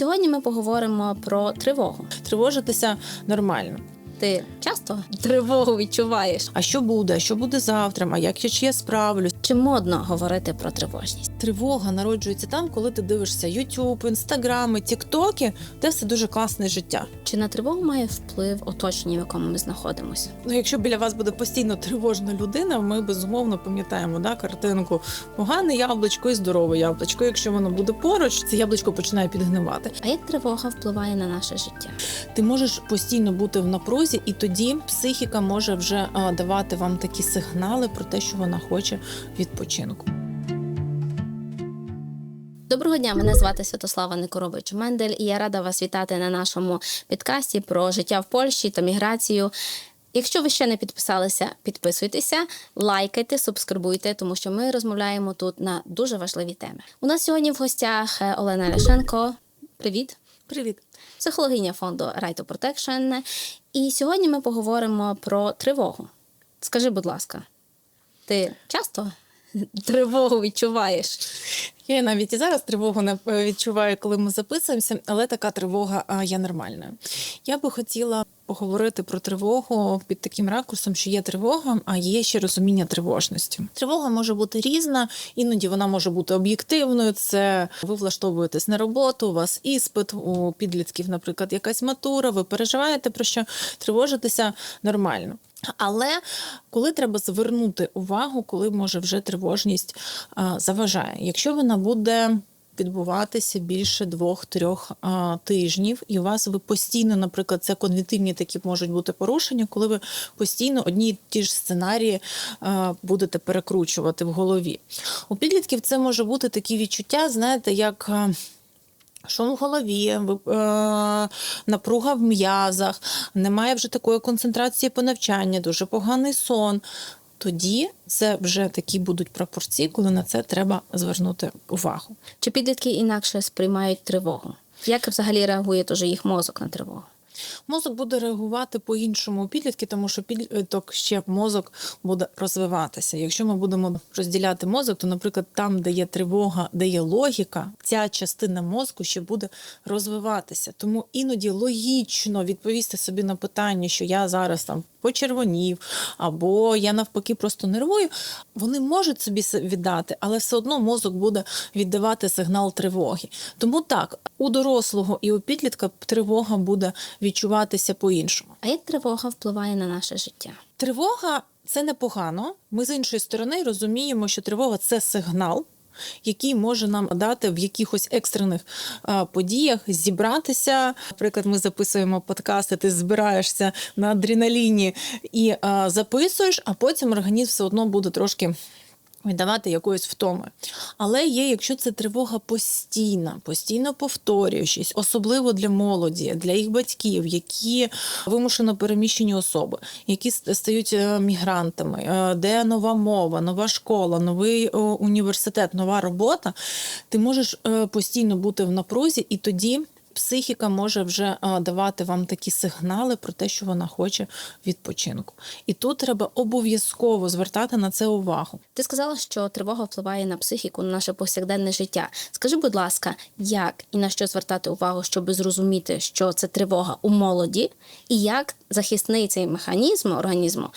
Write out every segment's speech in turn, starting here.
Сьогодні ми поговоримо про тривогу. Тривожитися нормально. Ти часто тривогу відчуваєш? А що буде? А що буде завтра? А як я чи я справлюсь? Чи модно говорити про тривожність? Тривога народжується там, коли ти дивишся YouTube, інстаграми, тіктоки, де все дуже класне життя. Чи на тривогу має вплив оточення, в якому ми знаходимося? Ну, якщо біля вас буде постійно тривожна людина, ми безумовно пам'ятаємо да, картинку погане яблучко і здорове яблучко. Якщо воно буде поруч, це яблучко починає підгнивати. А як тривога впливає на наше життя? Ти можеш постійно бути в напрузі, і тоді психіка може вже а, давати вам такі сигнали про те, що вона хоче відпочинку. Доброго дня, мене звати Святослава Никорович Мендель, і я рада вас вітати на нашому підкасті про життя в Польщі та міграцію. Якщо ви ще не підписалися, підписуйтеся, лайкайте, субскрибуйте, тому що ми розмовляємо тут на дуже важливі теми. У нас сьогодні в гостях е, Олена Ляшенко. Привіт! Привіт! психологиня фонду Right to Protection. І сьогодні ми поговоримо про тривогу. Скажи, будь ласка, ти часто тривогу відчуваєш? Я навіть і зараз тривогу е, відчуваю, коли ми записуємося, але така тривога є нормальною. Я би хотіла поговорити про тривогу під таким ракурсом, що є тривога, а є ще розуміння тривожності. Тривога може бути різна, іноді вона може бути об'єктивною. Це ви влаштовуєтесь на роботу, у вас іспит, у підлітків, наприклад, якась матура, ви переживаєте про що тривожитися нормально. Але коли треба звернути увагу, коли може вже тривожність заважає, якщо вона буде відбуватися більше двох-трьох тижнів, і у вас ви постійно, наприклад, це когнітивні такі можуть бути порушення, коли ви постійно одні й ті ж сценарії а, будете перекручувати в голові. У підлітків це може бути такі відчуття, знаєте, як. Шум в голові, е, напруга в м'язах, немає вже такої концентрації по навчанню, дуже поганий сон. Тоді це вже такі будуть пропорції, коли на це треба звернути увагу. Чи підлітки інакше сприймають тривогу? Як взагалі реагує тоже їх мозок на тривогу? Мозок буде реагувати по-іншому у підлітки, тому що підліток ще мозок буде розвиватися. Якщо ми будемо розділяти мозок, то, наприклад, там, де є тривога, де є логіка, ця частина мозку ще буде розвиватися. Тому іноді логічно відповісти собі на питання, що я зараз там почервонів, або я навпаки просто нервую. Вони можуть собі віддати, але все одно мозок буде віддавати сигнал тривоги. Тому так, у дорослого і у підлітка тривога буде відчуватися по-іншому. А як тривога впливає на наше життя? Тривога це непогано. Ми з іншої сторони розуміємо, що тривога це сигнал. Який може нам дати в якихось екстрених а, подіях зібратися. Наприклад, ми записуємо подкасти, ти збираєшся на адреналіні і а, записуєш, а потім організм все одно буде трошки віддавати якоїсь втоми. Але є, якщо це тривога постійна, постійно повторюючись, особливо для молоді, для їх батьків, які вимушено переміщені особи, які стають е, мігрантами, е, де нова мова, нова школа, новий е, університет, нова робота, ти можеш постійно бути в напрузі, і тоді. Психіка може вже давати вам такі сигнали про те, що вона хоче відпочинку. І тут треба обов'язково звертати на це увагу. Ти сказала, що тривога впливає на психіку, на наше повсякденне життя. Скажи, будь ласка, як і на що звертати увагу, щоб зрозуміти, що це тривога у молоді, і як захисний цей механізм організму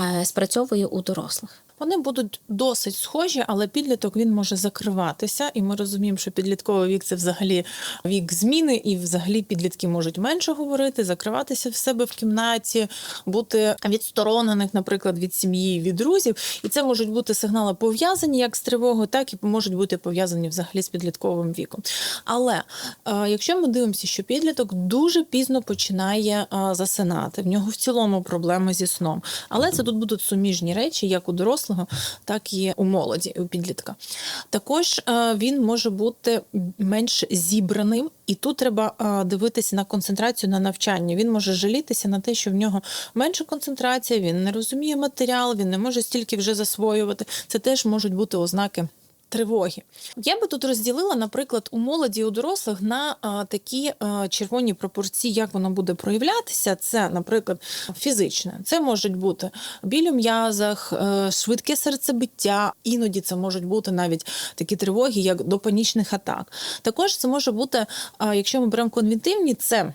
е, спрацьовує у дорослих? Вони будуть досить схожі, але підліток він може закриватися, і ми розуміємо, що підлітковий вік це взагалі вік зміни, і взагалі підлітки можуть менше говорити, закриватися в себе в кімнаті, бути відсторонених, наприклад, від сім'ї, від друзів. І це можуть бути сигнали пов'язані як з тривогою, так і можуть бути пов'язані взагалі з підлітковим віком. Але е, якщо ми дивимося, що підліток дуже пізно починає е, засинати, в нього в цілому проблеми зі сном. Але це тут будуть суміжні речі, як у дорослого, так і у молоді, у підлітка. Також е, він може бути менш зібраним, і тут треба е, дивитися на концентрацію на навчання. Він може жалітися на те, що в нього менша концентрація, він не розуміє матеріал, він не може стільки вже засвоювати. Це теж можуть бути ознаки Тривоги. Я би тут розділила, наприклад, у молоді у дорослих на а, такі а, червоні пропорції, як воно буде проявлятися. Це, наприклад, фізичне. Це можуть бути біль у м'язах, е, швидке серцебиття. Іноді це можуть бути навіть такі тривоги, як до панічних атак. Також це може бути, а, якщо ми беремо конвентивні, це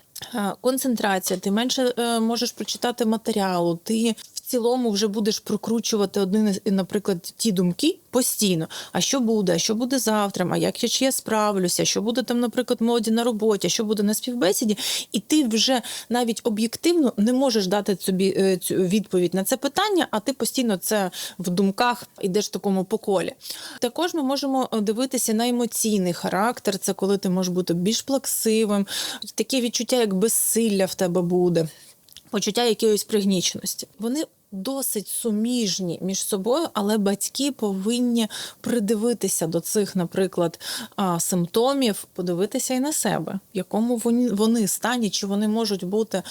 концентрація. Ти менше е, можеш прочитати матеріалу. Ти цілому вже будеш прокручувати один, наприклад, ті думки постійно. А що буде? А що буде завтра? А як я- чи я справлюся? Що буде там, наприклад, молоді на роботі? Що буде на співбесіді? І ти вже навіть об'єктивно не можеш дати собі е, цю відповідь на це питання, а ти постійно це в думках ідеш в такому поколі. Також ми можемо е, дивитися на емоційний характер. Це коли ти можеш бути більш плаксивим, таке відчуття, як безсилля в тебе буде почуття якоїсь пригніченості. Вони досить суміжні між собою, але батьки повинні придивитися до цих, наприклад, симптомів, подивитися і на себе, в якому вони, стані, чи вони можуть бути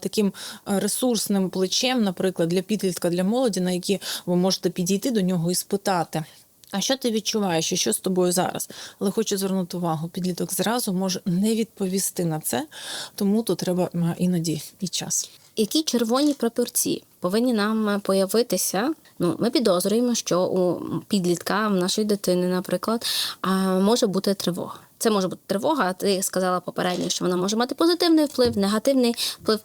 таким ресурсним плечем, наприклад, для підлітка, для молоді, на які ви можете підійти до нього і спитати. А що ти відчуваєш, що з тобою зараз? Але хочу звернути увагу, підліток зразу може не відповісти на це, тому тут треба іноді і час. Які червоні пропорції повинні нам появитися? Ну, ми підозрюємо, що у підлітка, в нашої дитини, наприклад, може бути тривога. Це може бути тривога. Ти сказала попередньо, що вона може мати позитивний вплив, негативний вплив.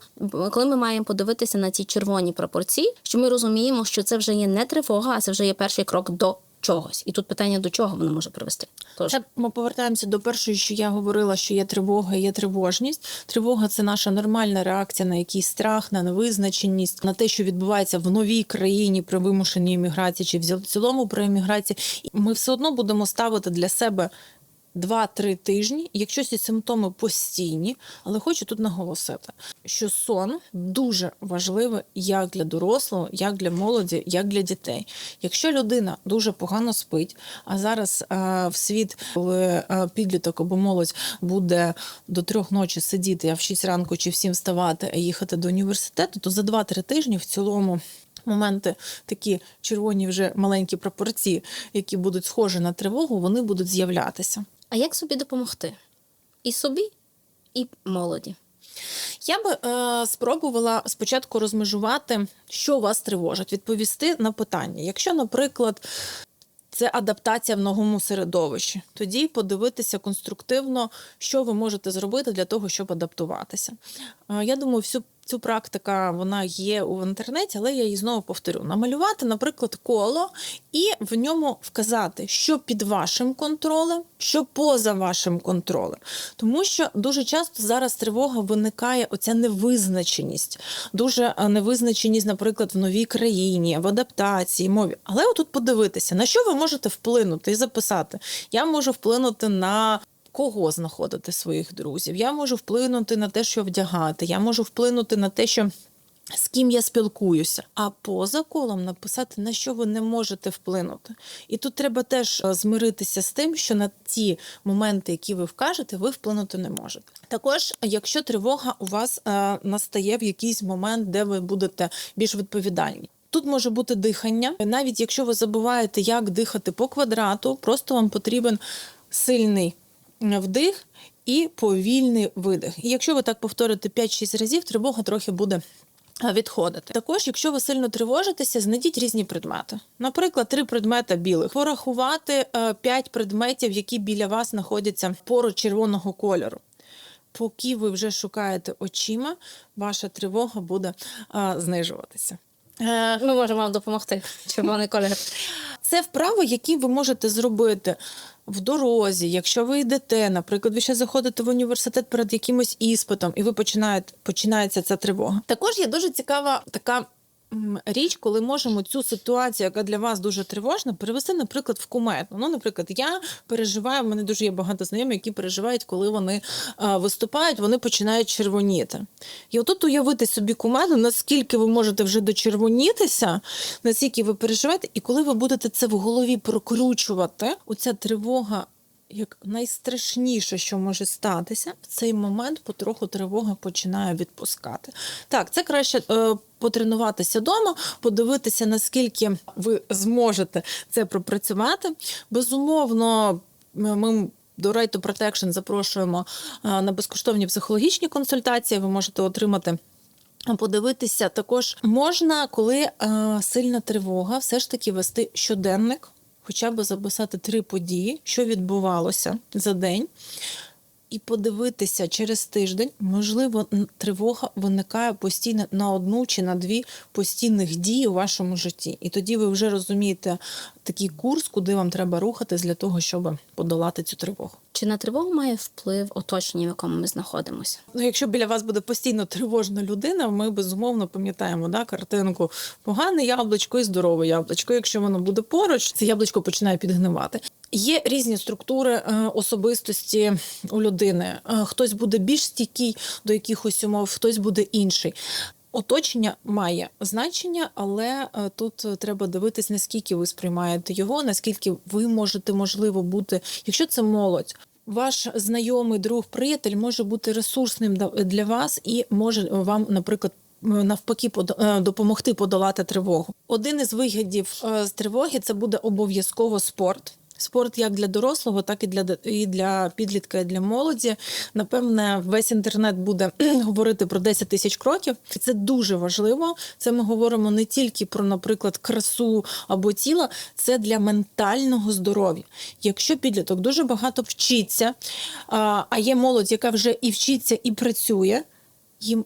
Коли ми маємо подивитися на ці червоні пропорції, що ми розуміємо, що це вже є не тривога, а це вже є перший крок до чогось. І тут питання до чого воно може привести. Тож ми повертаємося до першої, що я говорила, що є тривога, є тривожність. Тривога це наша нормальна реакція на якийсь страх, на невизначеність, на те, що відбувається в новій країні при вимушеній імміграції, чи в цілому при імміграції. Ми все одно будемо ставити для себе. Два-три тижні, якщо ці симптоми постійні, але хочу тут наголосити, що сон дуже важливий як для дорослого, як для молоді, як для дітей. Якщо людина дуже погано спить, а зараз е, в світ, коли е, підліток або молодь буде до трьох ночі сидіти, а в шість ранку чи в сім вставати, а їхати до університету, то за два-три тижні в цілому. Моменти такі червоні вже маленькі пропорції, які будуть схожі на тривогу, вони будуть з'являтися. А як собі допомогти? І собі, і молоді. Я би е, спробувала спочатку розмежувати, що вас тривожить, відповісти на питання. Якщо, наприклад, це адаптація в новому середовищі, тоді подивитися конструктивно, що ви можете зробити для того, щоб адаптуватися. Е, я думаю, всю цю практика вона є у інтернеті, але я її знову повторю: намалювати, наприклад, коло і в ньому вказати, що під вашим контролем, що поза вашим контролем. Тому що дуже часто зараз тривога виникає оця невизначеність, дуже е, невизначеність, наприклад, в новій країні, в адаптації, мові. Але отут подивитися, на що ви можете вплинути і записати. Я можу вплинути на. Кого знаходити своїх друзів? Я можу вплинути на те, що вдягати. Я можу вплинути на те, що з ким я спілкуюся, а поза колом написати, на що ви не можете вплинути. І тут треба теж е, змиритися з тим, що на ті моменти, які ви вкажете, ви вплинути не можете. Також, якщо тривога у вас е, настає в якийсь момент, де ви будете більш відповідальні. Тут може бути дихання, навіть якщо ви забуваєте, як дихати по квадрату, просто вам потрібен сильний вдих і повільний видих. І якщо ви так повторите 5-6 разів, тривога трохи буде відходити. Також, якщо ви сильно тривожитеся, знайдіть різні предмети. Наприклад, три предмета білих. Порахувати е, п'ять предметів, які біля вас знаходяться поруч червоного кольору. Поки ви вже шукаєте очима, ваша тривога буде а, знижуватися. Е, Ми можемо вам допомогти. Червоний колір. це вправи, які ви можете зробити в дорозі, якщо ви йдете, наприклад, ви ще заходите в університет перед якимось іспитом, і ви починаєте починається ця тривога. Також є дуже цікава така. Річ, коли можемо цю ситуацію, яка для вас дуже тривожна, перевести, наприклад, в куметну. Ну, наприклад, я переживаю, в мене дуже є багато знайомих, які переживають, коли вони а, виступають, вони починають червоніти. І отут уявити собі кумету, наскільки ви можете вже дочервонітися, наскільки ви переживаєте, і коли ви будете це в голові прокручувати, оця тривога як найстрашніше, що може статися, в цей момент потроху тривога починає відпускати. Так, це краще е, потренуватися вдома, подивитися, наскільки ви зможете це пропрацювати. Безумовно, ми. До Right to Protection запрошуємо е, на безкоштовні психологічні консультації. Ви можете отримати подивитися. Також можна, коли е, сильна тривога, все ж таки вести щоденник, хоча б записати три події, що відбувалося за день. І подивитися через тиждень, можливо, тривога виникає постійно на одну чи на дві постійних дій у вашому житті. І тоді ви вже розумієте такий курс, куди вам треба рухатись для того, щоб подолати цю тривогу. Чи на тривогу має вплив оточення, в якому ми знаходимося? Ну, якщо біля вас буде постійно тривожна людина, ми безумовно пам'ятаємо да, картинку погане яблучко і здорове яблучко. Якщо воно буде поруч, це яблучко починає підгнивати. Є різні структури е, особистості у людини. Е, Хтось буде більш стійкий до якихось умов, хтось буде інший. Оточення має значення, але е, тут треба дивитись, наскільки ви сприймаєте його, наскільки ви можете, можливо, бути, якщо це молодь. Ваш знайомий друг, приятель може бути ресурсним для вас і може вам, наприклад, навпаки, допомогти подолати тривогу. Один із вигідів з тривоги це буде обов'язково спорт. Спорт як для дорослого, так і для і для підлітка, і для молоді. Напевне, весь інтернет буде говорити про 10 тисяч кроків. Це дуже важливо. Це ми говоримо не тільки про, наприклад, красу або тіло, це для ментального здоров'я. Якщо підліток дуже багато вчиться, а є молодь, яка вже і вчиться, і працює, їм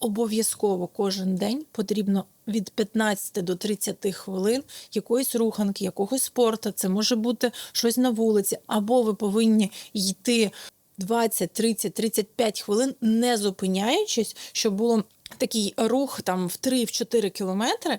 обов'язково кожен день потрібно від 15 до 30 хвилин якоїсь руханки, якогось спорту. Це може бути щось на вулиці, або ви повинні йти 20, 30, 35 хвилин, не зупиняючись, щоб було. Такий рух там в 3-4 кілометри,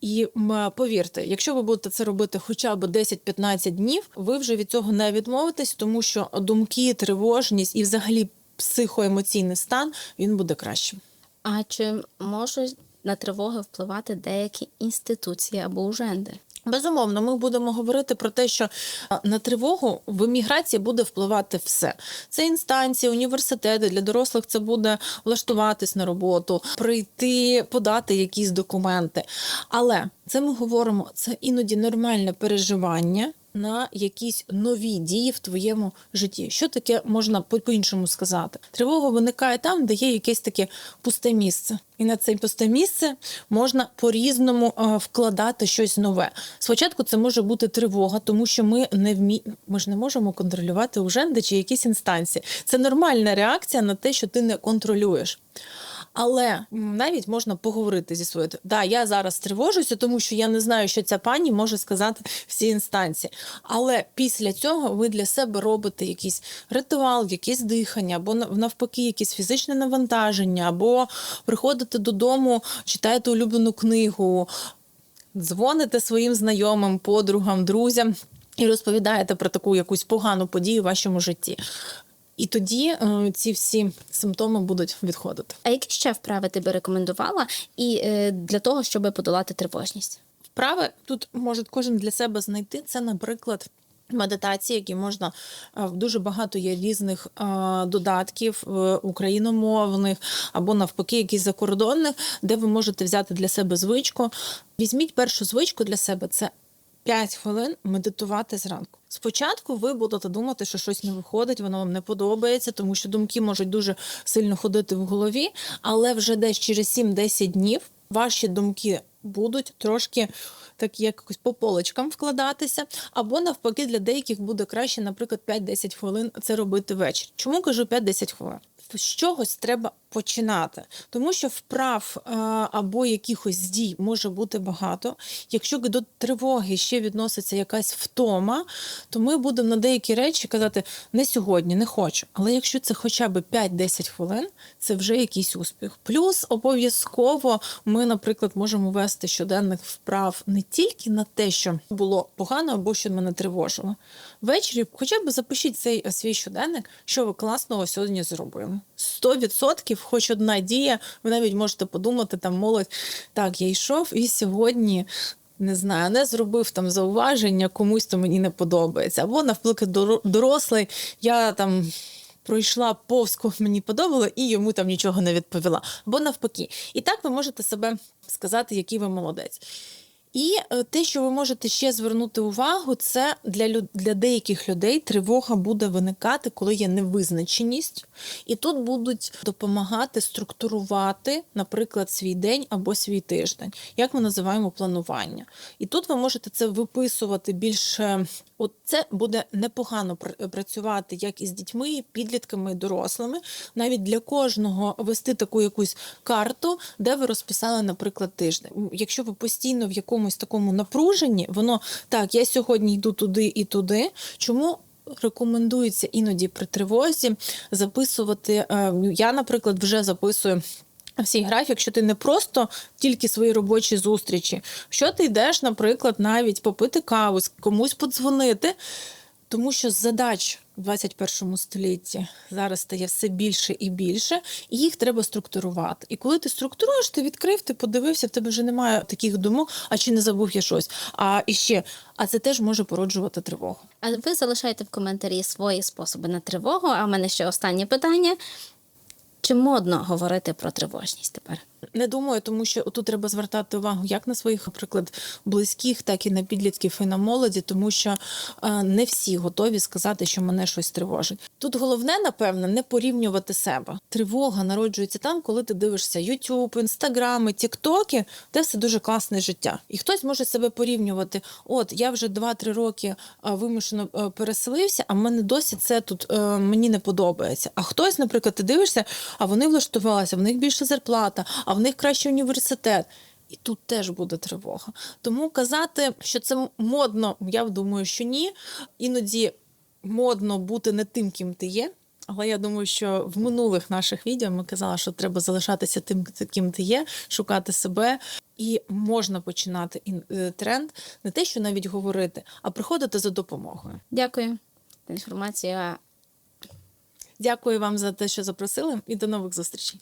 і повірте, якщо ви будете це робити хоча б 10-15 днів, ви вже від цього не відмовитесь, тому що думки, тривожність і взагалі психоемоційний стан він буде кращим. А чи можуть на тривоги впливати деякі інституції або уженди? Безумовно, ми будемо говорити про те, що на тривогу в еміграції буде впливати все. Це інстанції, університети для дорослих. Це буде влаштуватись на роботу, прийти, подати якісь документи. Але це ми говоримо, це іноді нормальне переживання. На якісь нові дії в твоєму житті. Що таке можна по- по-іншому сказати? Тривога виникає там, де є якесь таке пусте місце. І на це пусте місце можна по-різному е, вкладати щось нове. Спочатку це може бути тривога, тому що ми не вмі... ми ж не можемо контролювати уженди чи якісь інстанції. Це нормальна реакція на те, що ти не контролюєш. Але навіть можна поговорити зі своєю. Да, я зараз тривожуся, тому що я не знаю, що ця пані може сказати всі інстанції. Але після цього ви для себе робите якийсь ритуал, якесь дихання, або навпаки, якесь фізичне навантаження, або приходите додому, читаєте улюблену книгу, дзвоните своїм знайомим, подругам, друзям і розповідаєте про таку якусь погану подію в вашому житті. І тоді е, ці всі симптоми будуть відходити. А які ще вправи ти би рекомендувала і е, для того, щоб подолати тривожність? Вправи тут може кожен для себе знайти. Це, наприклад. Медитації, які можна е, дуже багато є різних е, додатків е, україномовних або навпаки, якісь закордонних, де ви можете взяти для себе звичку. Візьміть першу звичку для себе це 5 хвилин медитувати зранку. Спочатку ви будете думати, що щось не виходить, воно вам не подобається, тому що думки можуть дуже сильно ходити в голові, але вже десь через 7-10 днів ваші думки будуть трошки так якось по полочкам вкладатися, або навпаки, для деяких буде краще, наприклад, 5-10 хвилин це робити ввечері. Чому кажу 5-10 хвилин? З чогось треба починати, тому що вправ е, або якихось дій може бути багато. Якщо до тривоги ще відноситься якась втома, то ми будемо на деякі речі казати не сьогодні, не хочу. Але якщо це хоча б 5-10 хвилин, це вже якийсь успіх. Плюс обов'язково ми, наприклад, можемо вести щоденних вправ не тільки на те, що було погано або що мене тривожило. Ввечері хоча б запишіть цей е, свій щоденник, що ви класного сьогодні зробили. 100% хоч одна дія, ви навіть можете подумати, там молодь, так, я йшов і сьогодні Не знаю, не зробив там зауваження, комусь то мені не подобається. Або навпаки, доро- дорослий, я там пройшла повз кого мені подобало, і йому там нічого не відповіла. Або навпаки. І так ви можете себе сказати, який ви молодець. І е, те, що ви можете ще звернути увагу, це для, лю- для деяких людей тривога буде виникати, коли є невизначеність, і тут будуть допомагати структурувати, наприклад, свій день або свій тиждень, як ми називаємо планування. І тут ви можете це виписувати більше. От це буде непогано працювати як із дітьми, підлітками, дорослими. Навіть для кожного вести таку якусь карту, де ви розписали, наприклад, тиждень. Якщо ви постійно в якомусь такому напруженні, воно так, я сьогодні йду туди і туди. Чому? Рекомендується іноді при тривозі записувати. е, Я, наприклад, вже записую. Всій графік, що ти не просто тільки свої робочі зустрічі, що ти йдеш, наприклад, навіть попити каву, комусь подзвонити, тому що задач в 21 столітті зараз стає все більше і більше, і їх треба структурувати. І коли ти структуруєш, ти відкрив, ти подивився, в тебе вже немає таких думок, а чи не забув я щось. А і ще, а це теж може породжувати тривогу. А ви залишайте в коментарі свої способи на тривогу. А в мене ще останнє питання: чи модно говорити про тривожність тепер? Не думаю, тому що тут треба звертати увагу як на своїх, наприклад, близьких, так і на підлітків і на молоді, тому що е, не всі готові сказати, що мене щось тривожить. Тут головне, напевно, не порівнювати себе. Тривога народжується там, коли ти дивишся YouTube, інстаграми, тіктоки, де все дуже класне життя. І хтось може себе порівнювати. От я вже 2-3 роки е, вимушено е, переселився, а мене досі це тут мені не подобається. А хтось, наприклад, ти дивишся, а вони влаштувалися, в них більше зарплата, а в них кращий університет. І тут теж буде тривога. Тому казати, що це модно, я думаю, що ні. Іноді модно бути не тим, ким ти є. Але я думаю, що в минулих наших відео ми казали, що треба залишатися тим, ким ти є, шукати себе. І можна починати е, тренд не те, що навіть говорити, а приходити за допомогою. Дякую. Інформація Дякую вам за те, що запросили, і до нових зустрічей.